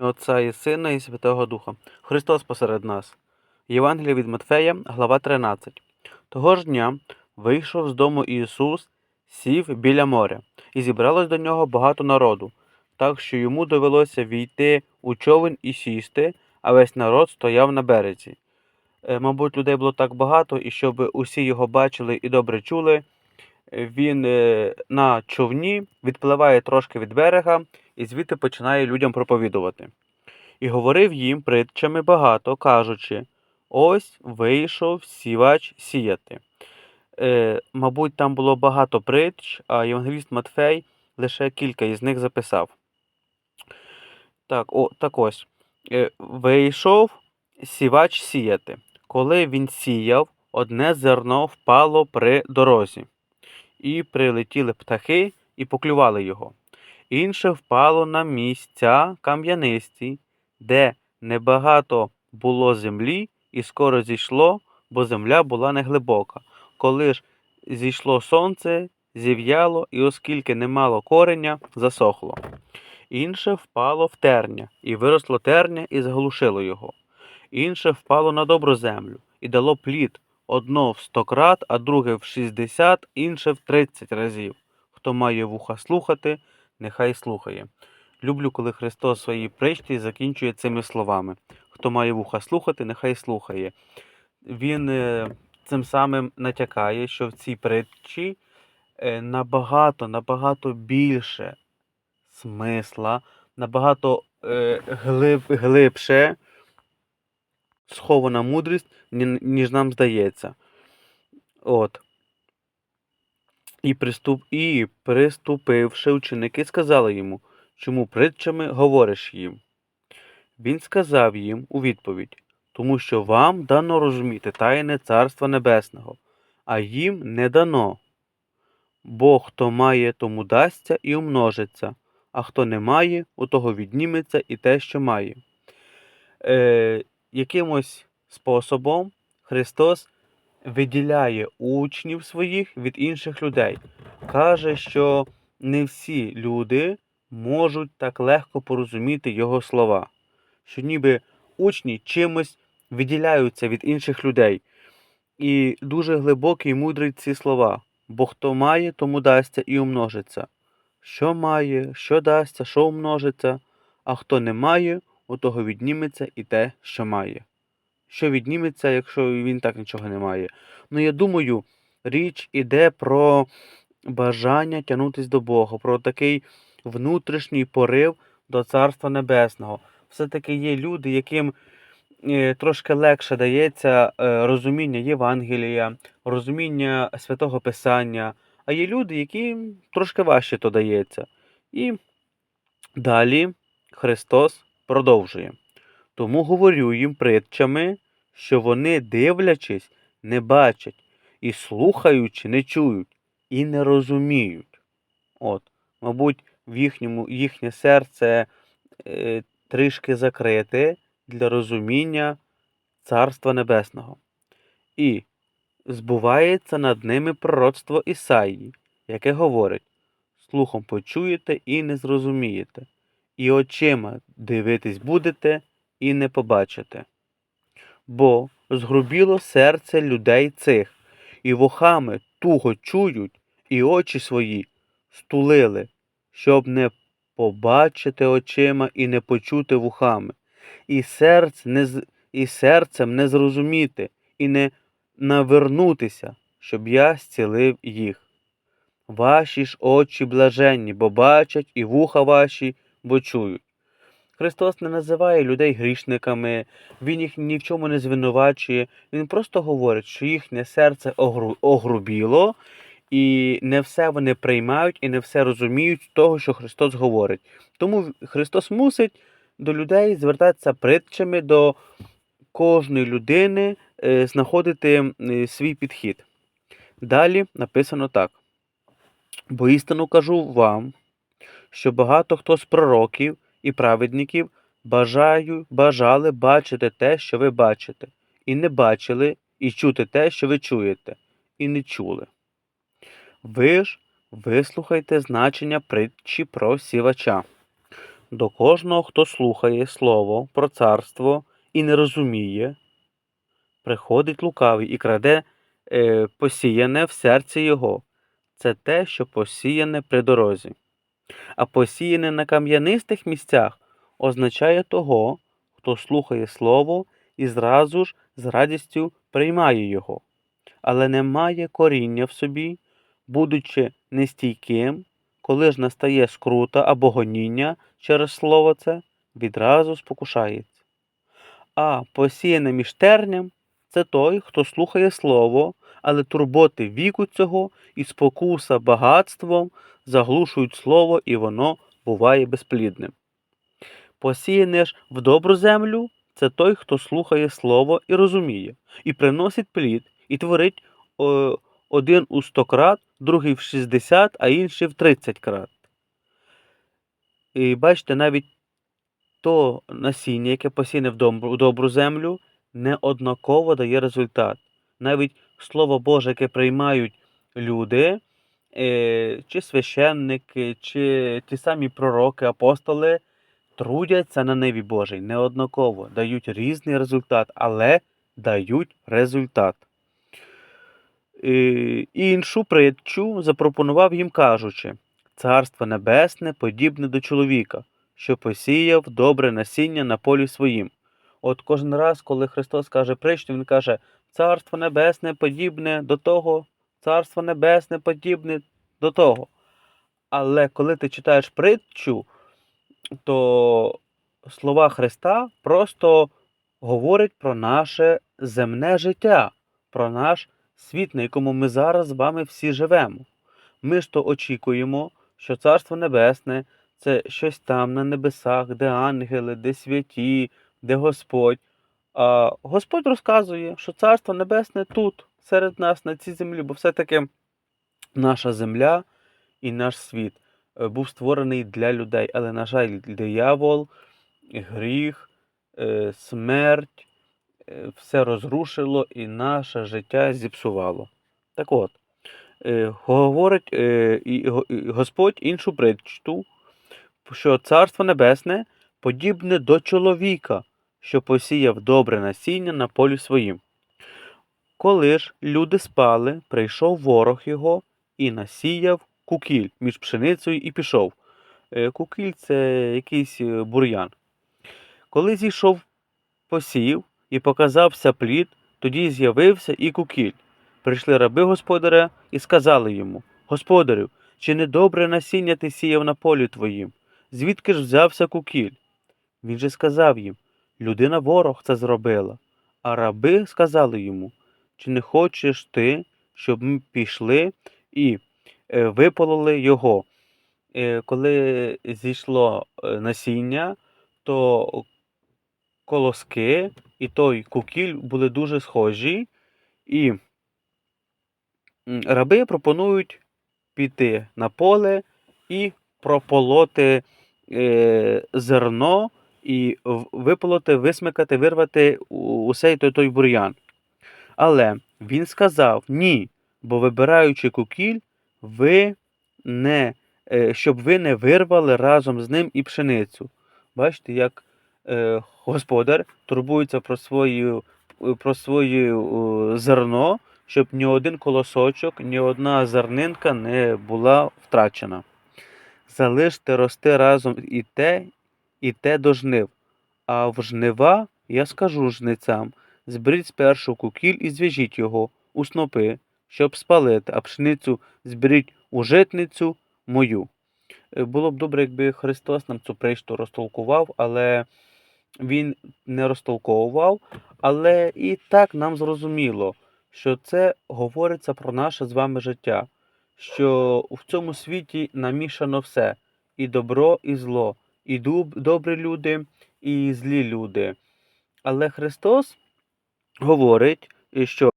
Отця і Сина, і Святого Духа. Христос посеред нас. Євангелія від Матфея, глава 13. Того ж дня вийшов з дому Ісус, сів біля моря, і зібралось до нього багато народу, так що йому довелося війти у човен і сісти, а весь народ стояв на березі. Е, Мабуть, людей було так багато, і щоб усі його бачили і добре чули, він е, на човні відпливає трошки від берега і звідти починає людям проповідувати. І говорив їм притчами багато, кажучи: ось вийшов сівач сіяти. Е, мабуть, там було багато притч, а Євангеліст Матфей лише кілька із них записав. Так, о, так ось. Е, вийшов сівач сіяти. Коли він сіяв, одне зерно впало при дорозі, і прилетіли птахи і поклювали його. Інше впало на місця кам'янисті, де небагато було землі, і скоро зійшло, бо земля була неглибока. Коли ж зійшло сонце, зів'яло, і оскільки не мало кореня, засохло. Інше впало в терня, і виросло терня, і заглушило його. Інше впало на добру землю, і дало плід одно в сто крат, а друге в шістдесят, інше в тридцять разів. Хто має вуха слухати, нехай слухає. Люблю, коли Христос свої притчі закінчує цими словами. Хто має вуха слухати, нехай слухає. Він е, цим самим натякає, що в цій притчі е, набагато, набагато більше смисла, набагато е, глиб, глибше схована мудрість, ніж нам здається. От. І, приступ, і приступивши ученики, сказали йому, чому притчами говориш їм? Він сказав їм у відповідь, тому що вам дано розуміти тайне Царства Небесного, а їм не дано. Бо хто має, тому дасться і умножиться, а хто не має, у того відніметься і те, що має. Е, якимось способом Христос виділяє учнів своїх від інших людей. Каже, що не всі люди можуть так легко порозуміти Його слова, що ніби учні чимось виділяються від інших людей. І дуже глибокі і мудрі ці слова. Бо хто має, тому дасться і умножиться. Що має, що дасться, що умножиться, а хто не має, у того відніметься і те, що має. Що відніметься, якщо він так нічого не має? Ну, я думаю, річ іде про бажання тягнутися до Бога, про такий внутрішній порив до Царства Небесного. Все-таки є люди, яким е, трошки легше дається е, розуміння Євангелія, розуміння святого Писання, а є люди, яким трошки важче то дається. І далі Христос продовжує. Тому говорю їм притчами, що вони, дивлячись, не бачать, і слухаючи, не чують, і не розуміють. От, мабуть, в їхньому, їхнє серце е, трішки закрите для розуміння Царства Небесного. І збувається над ними пророцтво Ісаїї, яке говорить: слухом почуєте і не зрозумієте, і очима дивитись будете і не побачите. Бо згрубіло серце людей цих, і вухами туго чують, і очі свої стулили, щоб не побачити очима і не почути вухами, і, серце не, і серцем не зрозуміти, і не навернутися, щоб я зцілив їх. Ваші ж очі блаженні, бо бачать, і вуха ваші, бо чують. Христос не називає людей грішниками, Він їх ні в чому не звинувачує. Він просто говорить, що їхнє серце огру- огрубіло, і не все вони приймають і не все розуміють з того, що Христос говорить. Тому Христос мусить до людей звертатися притчами до кожної людини, е, знаходити е, свій підхід. Далі написано так: бо істину кажу вам, що багато хто з пророків і праведників бажаю, бажали бачити те, що ви бачите, і не бачили, і чути те, що ви чуєте, і не чули. Ви ж вислухайте значення притчі про сівача. до кожного, хто слухає слово про царство і не розуміє, приходить лукавий і краде е, посіяне в серці його. Це те, що посіяне при дорозі. А посіяне на кам'янистих місцях означає того, хто слухає слово і зразу ж з радістю приймає його, але не має коріння в собі, будучи нестійким, коли ж настає скрута або гоніння через слово це, відразу спокушається. А посіяне між терням це той, хто слухає слово, але турботи віку цього і спокуса багатством заглушують слово, і воно буває безплідним. Посіяне ж в добру землю це той, хто слухає слово і розуміє, і приносить плід, і творить о, один у сто крат, другий в 60, а інший в 30 крат. І бачите, навіть то насіння, яке добру, в добру землю, неоднаково дає результат. Навіть Слово Боже, яке приймають люди, е, чи священники, чи ті самі пророки, апостоли, трудяться на небі Божий неоднаково, дають різний результат, але дають результат. Е, Іншу притчу запропонував їм, кажучи: Царство Небесне подібне до чоловіка, що посіяв добре насіння на полі своїм. От кожен раз, коли Христос каже притчу, Він каже, Царство Небесне подібне до того, Царство Небесне подібне до того. Але коли ти читаєш притчу, то слова Христа просто говорять про наше земне життя, про наш світ, на якому ми зараз з вами всі живемо. Ми ж то очікуємо, що Царство Небесне це щось там на небесах, де ангели, де святі, де Господь. Господь розказує, що Царство Небесне тут, серед нас, на цій землі, бо все-таки наша земля і наш світ е, був створений для людей, але, на жаль, диявол, гріх, е, смерть, е, все розрушило і наше життя зіпсувало. Так от, говорить Господь іншу притчу, що Царство Небесне подібне до чоловіка, що посіяв добре насіння на полі своїм. Коли ж люди спали, прийшов ворог його і насіяв кукіль між пшеницею і пішов. Е, Кукіль це якийсь е, бур'ян. Коли зійшов посів і показався плід, тоді з'явився і кукіль. Прийшли раби господаря і сказали йому: Господарю, чи не добре насіння ти сіяв на полі твоїм? Звідки ж взявся кукіль? Він же сказав їм: Людина ворог це зробила. А раби сказали йому: Чи не хочеш ти, щоб ми пішли і е, випололи його? Е, Коли зійшло е, насіння, то колоски і той кукіль були дуже схожі, і раби пропонують піти на поле і прополоти зерно і виполоти, висмикати, вирвати у- усей той, той бур'ян. Але він сказав ні, бо вибираючи кукіль, ви не, е, щоб ви не вирвали разом з ним і пшеницю. Бачите, як е, господар турбується про свою, про своє е, зерно, щоб ні один колосочок, ні одна зернинка не була втрачена. Залиште рости разом і те, і те до жнив. А в жнива я скажу жницям: зберіть спершу кукіль і зв'яжіть його у снопи, щоб спалити, а пшеницю зберіть у житницю мою. Е, Було б добре, якби Христос нам цю притчу розтолкував, але Він не розтолковував. Але і так нам зрозуміло, що це говориться про наше з вами життя, що в цьому світі намішано все: і добро, і зло, і добрі люди, і злі люди. Але Христос говорить, що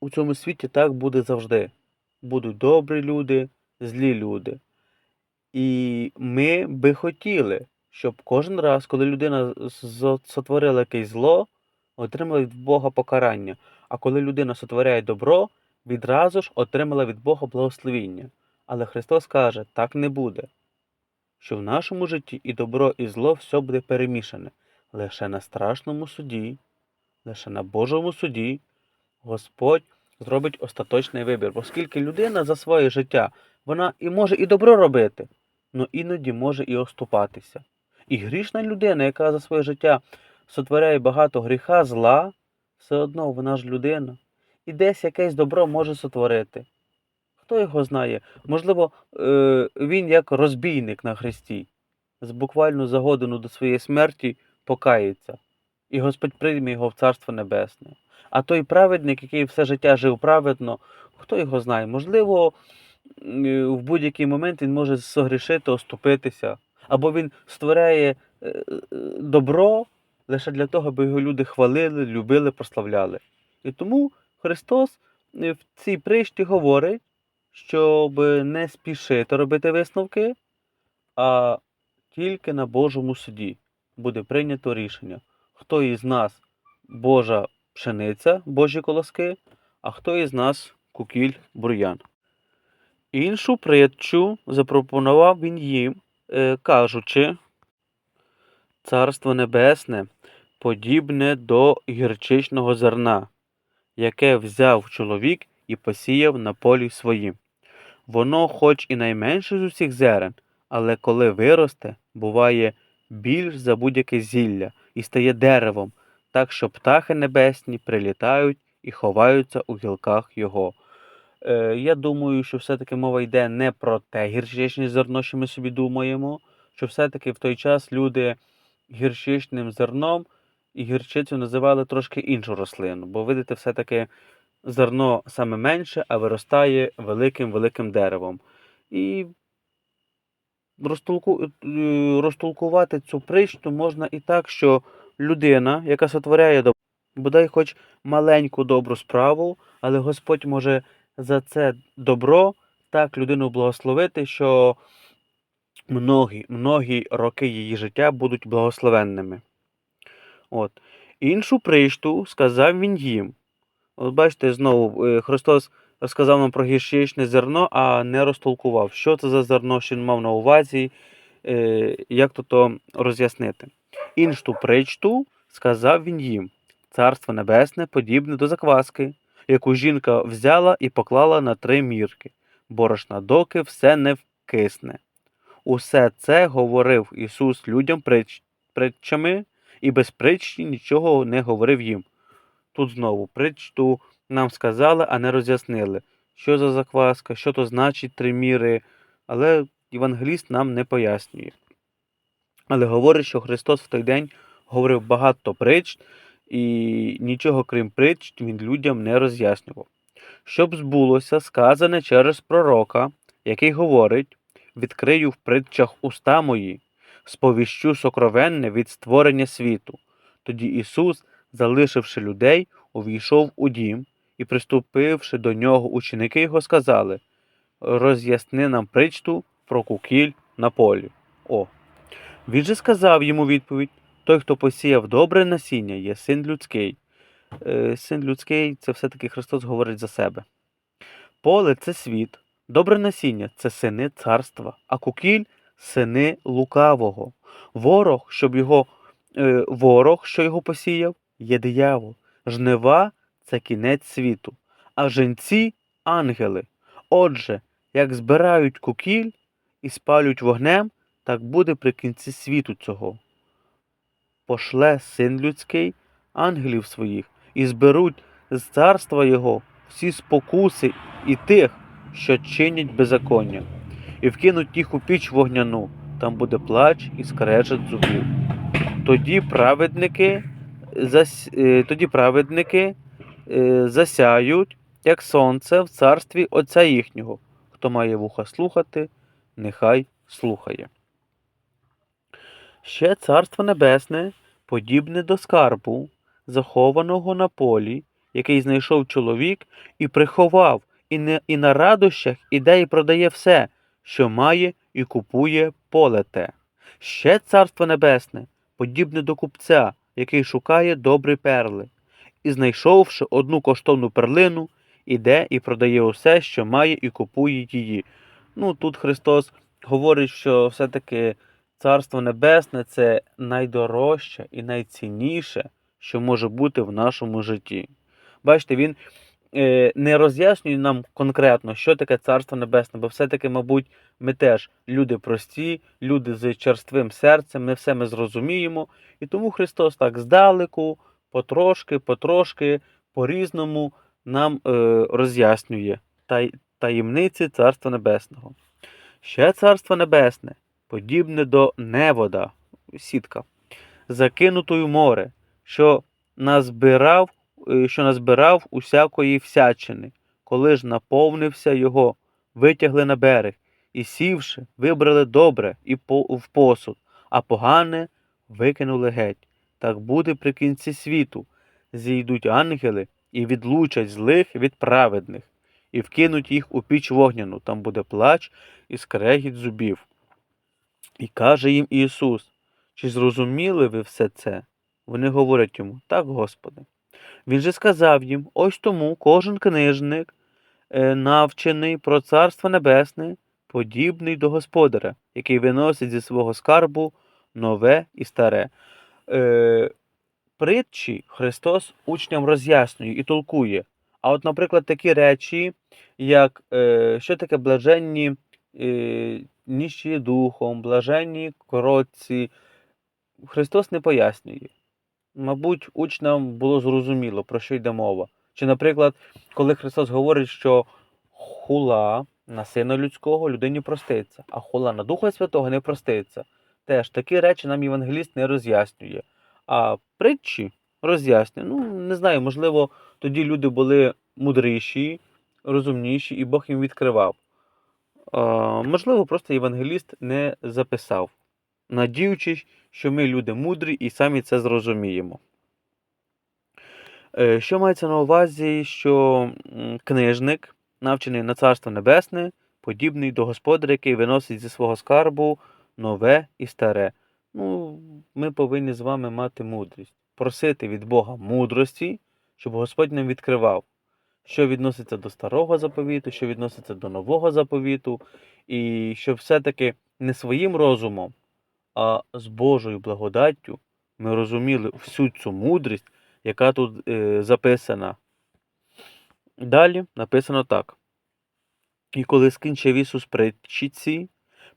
у цьому світі так буде завжди. Будуть добрі люди, злі люди. І ми би хотіли, щоб кожен раз, коли людина сотворила якесь зло, отримала від Бога покарання. А коли людина сотворяє добро, відразу ж отримала від Бога благословіння. Але Христос каже, так не буде. Що в нашому житті і добро, і зло все буде перемішане. Лише на страшному суді, лише на Божому суді Господь зробить остаточний вибір, оскільки людина за своє життя вона і може і добро робити, але іноді може і оступатися. І грішна людина, яка за своє життя сотворяє багато гріха, зла, все одно вона ж людина. І десь якесь добро може сотворити. Хто його знає? Можливо, е, він як розбійник на хресті, з буквально за годину до своєї смерті покається, і Господь прийме його в Царство Небесне. А той праведник, який все життя жив праведно, хто його знає? Можливо, в будь-який момент він може согрішити, оступитися, або він створяє е, е, добро лише для того, аби його люди хвалили, любили, прославляли. І тому Христос е, в цій пришті говорить, щоб не спішити робити висновки, а тільки на Божому суді буде прийнято рішення, хто із нас Божа пшениця, Божі колоски, а хто із нас кукіль бур'ян. Іншу притчу запропонував він їм, е, кажучи, Царство Небесне подібне до гірчичного зерна, яке взяв чоловік і посіяв на полі своїм. Воно, хоч і найменше з усіх зерен, але коли виросте, буває більш за будь-яке зілля і стає деревом, так що птахи небесні прилітають і ховаються у гілках його. Е, я думаю, що все-таки мова йде не про те гірчичне зерно, що ми собі думаємо, що все-таки в той час люди гірчичним зерном і гірчицю називали трошки іншу рослину, бо видите, все-таки зерно саме менше, а виростає великим-великим деревом. І розтолку... е, розтолкувати цю притчу можна і так, що людина, яка сотворяє бодай хоч маленьку добру справу, але Господь може за це добро так людину благословити, що многі, многі роки її життя будуть благословенними. От. Іншу притчу сказав він їм. От бачите, знову е, Христос сказав нам про гірчичне зерно, а не розтолкував, що це за зерно, що він мав на увазі, е, як то то роз'яснити. Іншу притчу сказав він їм: Царство Небесне подібне до закваски, яку жінка взяла і поклала на три мірки, борошна доки все не вкисне. Усе це говорив Ісус людям притч- притчами, і без притчі нічого не говорив їм. Тут знову притчу нам сказали, а не роз'яснили, що за закваска, що то значить три міри, але Євангеліст нам не пояснює. Але говорить, що Христос в той день говорив багато притч, і нічого крім притч він людям не роз'яснював. Щоб збулося сказане через пророка, який говорить: відкрию в притчах уста мої, сповіщу сокровенне від створення світу. Тоді Ісус, залишивши людей, увійшов у дім, і, приступивши до нього, ученики його сказали: Роз'ясни нам притчу про кукіль на полі. О. Він же сказав йому відповідь: той, хто посіяв добре насіння, є син людський. Е, Син людський це все-таки Христос говорить за себе. Поле це світ, добре насіння це сини царства, а кукіль сини лукавого. Ворог, щоб його, е, ворог, що його посіяв, є диявол. Жнива це кінець світу, а женці ангели. Отже, як збирають кукіль і спалюють вогнем, так буде при кінці світу цього. Пошле син людський ангелів своїх, і зберуть з царства його всі спокуси і тих, що чинять беззаконня, і вкинуть їх у піч вогняну, там буде плач і скрежет зубів. Тоді праведники, зас... е, тоді праведники е, засяють, як сонце в царстві Отця їхнього. Хто має вуха слухати, нехай слухає. Ще царство небесне подібне до скарбу, захованого на полі, який знайшов чоловік і приховав, і, не, і на радощах іде і продає все, що має, і купує поле те. Ще царство небесне, подібне до купця, який шукає добрі перли, і, знайшовши одну коштовну перлину, іде і продає усе, що має, і купує її. Ну, тут Христос говорить, що все-таки Царство Небесне це найдорожче і найцінніше, що може бути в нашому житті. Бачите, він не роз'яснює нам конкретно, що таке Царство Небесне, бо все-таки, мабуть, ми теж люди прості, люди з черствим серцем, не все ми зрозуміємо. І тому Христос так здалеку, потрошки, потрошки, по-різному нам е, роз'яснює таємниці Царства Небесного. Ще Царство Небесне, подібне до невода, сітка, закинутою море, що назбирав, е, що назбирав усякої всячини, коли ж наповнився його, витягли на берег, і сівши, вибрали добре і в посуд, а погане викинули геть. Так буде при кінці світу. Зійдуть ангели і відлучать злих від праведних, і вкинуть їх у піч вогняну, там буде плач і скрегіт зубів. І каже їм Ісус, чи зрозуміли ви все це? Вони говорять йому, так, Господи. Він же сказав їм, ось тому кожен книжник, е, навчений про Царство Небесне, подібний до Господаря, який виносить зі свого скарбу нове і старе. Е, притчі Христос учням роз'яснює і толкує. А от, наприклад, такі речі, як е, що таке блаженні ніщі духом, блаженні коротці, Христос не пояснює. Мабуть, учням було зрозуміло, про що йде мова. Чи, наприклад, коли Христос говорить, що хула на сина людського людині проститься, а хула на Духа Святого не проститься. Теж такі речі нам євангеліст не роз'яснює. А притчі роз'яснює. Ну, не знаю, можливо, тоді люди були мудріші, розумніші, і Бог їм відкривав. Можливо, просто євангеліст не записав, надіючись, що ми люди мудрі і самі це зрозуміємо. Е, Що мається на увазі, що книжник, навчений на Царство Небесне, подібний до господаря, який виносить зі свого скарбу нове і старе. Ну, ми повинні з вами мати мудрість, просити від Бога мудрості, щоб Господь нам відкривав, що відноситься до старого заповіту, що відноситься до нового заповіту, і щоб все-таки не своїм розумом, а з Божою благодаттю ми розуміли всю цю мудрість, яка тут е, записана. Далі написано так. І коли скінчив Ісус притчі ці,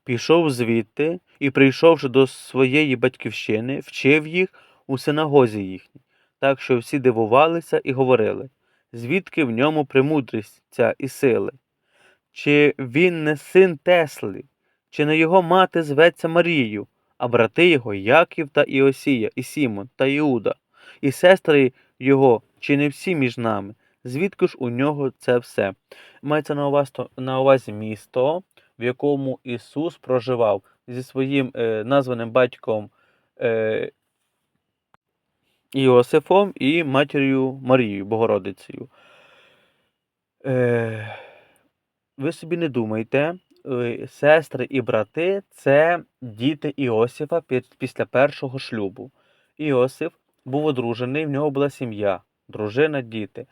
пішов звідти і, прийшовши до своєї батьківщини, вчив їх у синагозі їхній, так що всі дивувалися і говорили, звідки в ньому премудрість ця і сили? Чи він не син Тесли, чи не його мати зветься Марією, а брати його Яків та Іосія, і Сімон та Іуда, і сестри його, чи не всі між нами? Звідки ж у нього це все? Мається на увазі, на увазі місто, в якому Ісус проживав зі своїм е, названим батьком е, Іосифом і матір'ю Марією, Богородицею. Е, ви собі не думайте, сестри і брати це діти Іосифа після першого шлюбу. Іосиф був одружений, в нього була сім'я, дружина, діти.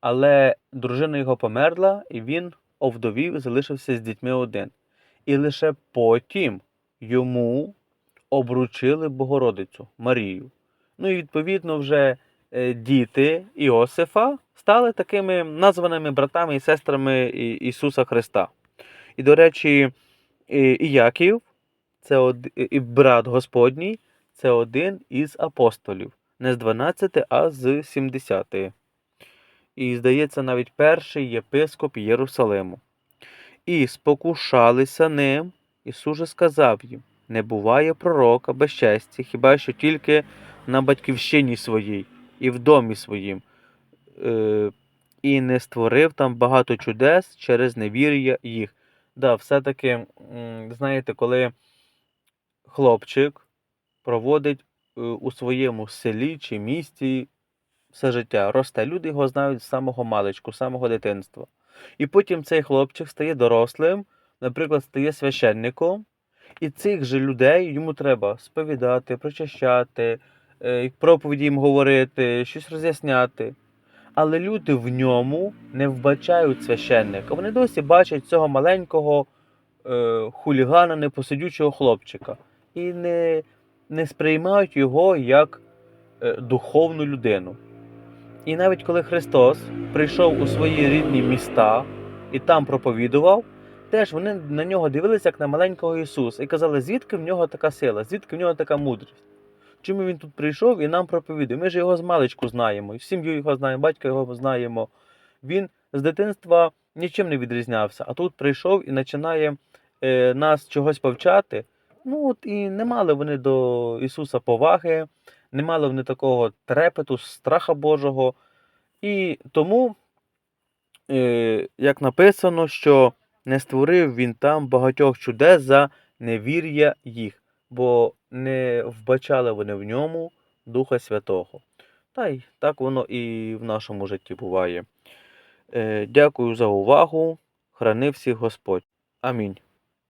Але дружина його померла, і він овдовів, і залишився з дітьми один. І лише потім йому обручили Богородицю Марію. Ну і відповідно вже е, діти Іосифа стали такими названими братами і сестрами Ісуса Христа. І, до речі, і і це од... і брат Господній, це один із апостолів. Не з 12, а з 70. І, здається, навіть перший єпископ Єрусалиму. І спокушалися ним, Ісус же сказав їм: не буває пророка без честі, хіба що тільки на батьківщині своїй і в домі своїм, е, і не створив там багато чудес через невір'я їх. Да, все-таки, знаєте, коли хлопчик проводить е, у своєму селі чи місті все життя, росте, люди його знають з самого маличку, з самого дитинства. І потім цей хлопчик стає дорослим, наприклад, стає священником, і цих же людей йому треба сповідати, прочищати, е, проповіді їм говорити, щось роз'ясняти. Але люди в ньому не вбачають священника. Вони досі бачать цього маленького е, хулігана, непосидючого хлопчика. І не, не сприймають його як е, духовну людину. І навіть коли Христос прийшов у свої рідні міста і там проповідував, теж вони на нього дивилися як на маленького Ісуса і казали, звідки в нього така сила, звідки в нього така мудрість. Чому він тут прийшов і нам проповідує? Ми ж його з маличку знаємо, і сім'ю його знаємо, батька його знаємо. Він з дитинства нічим не відрізнявся, а тут прийшов і починає е, нас чогось повчати. Ну от і не мали вони до Ісуса поваги, не мали вони такого трепету, страха Божого. І тому, е, як написано, що не створив він там багатьох чудес за невір'я їх, бо не вбачали вони в ньому Духа Святого. Та й так воно і в нашому житті буває. Е, Дякую за увагу. Храни всіх Господь. Амінь.